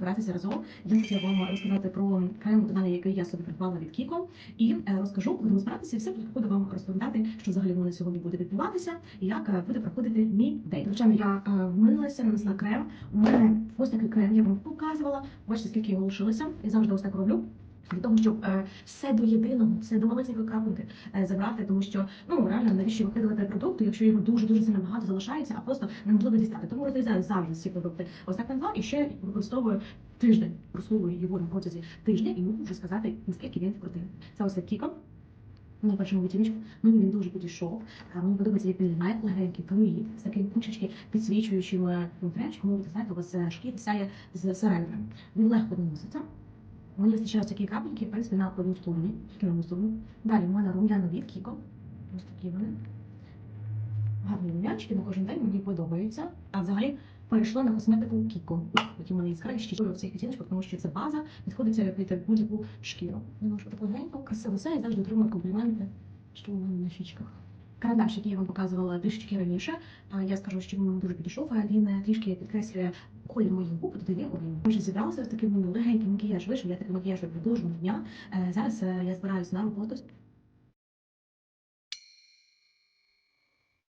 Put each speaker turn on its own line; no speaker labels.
збиратися разом. Я вам розказати про крем виконання, який я собі придбала від Кіко. І е, розкажу, будемо збиратися, і все буду вам розповідати, що взагалі воно сьогодні буде відбуватися, і як е, буде проходити мій день. Звичайно, я е, вмилася, нанесла крем. У мене ось такий крем, я вам показувала. Бачите, скільки його лишилося. Я завжди ось так роблю. Для того, щоб е, все до єдиного, все до маленької крапинки е, забрати, тому що ну реально навіщо викидувати продукти, якщо його дуже дуже сильно багато залишається, а просто неможливо дістати. Тому розрізаю завжди всі продукти. Ось так на і ще використовую тиждень, прослугую його на протязі тижня і можу сказати, наскільки він крутий. Це ось Кіко. На першому відтіночку мені він дуже підійшов. Мені подобається, він має легенький, флюїд, з таким кучечки підсвічуючим внутрячком. Ви знаєте, у вас е, шкіра сяє з сиреною. Він легко наноситься. Мені вистачає такі крапельки, в принципі, на одну сторону. На одну сторону. Далі у мене рум'яна від Кіко. Ось такі вони. Гарні рум'янчики на кожен день мені подобаються. А взагалі перейшла на косметику Кіко. Такі в мене яскравіші в цих відтіночках, тому що це база, підходить під будь-яку шкіру. Немножко таку легенько, красиво все, і завжди отримую компліменти, що у мене на щічках. Карандаш, який я вам показувала трішки раніше, я скажу, що він дуже підійшов, а він е, трішки підкреслює колір моїх губ, додає один. Ми вже зібралися, ось такий легенький макіяж вийшов, я такий макіяж роблю кожного дня. Е, Зараз е, я збираюся на роботу.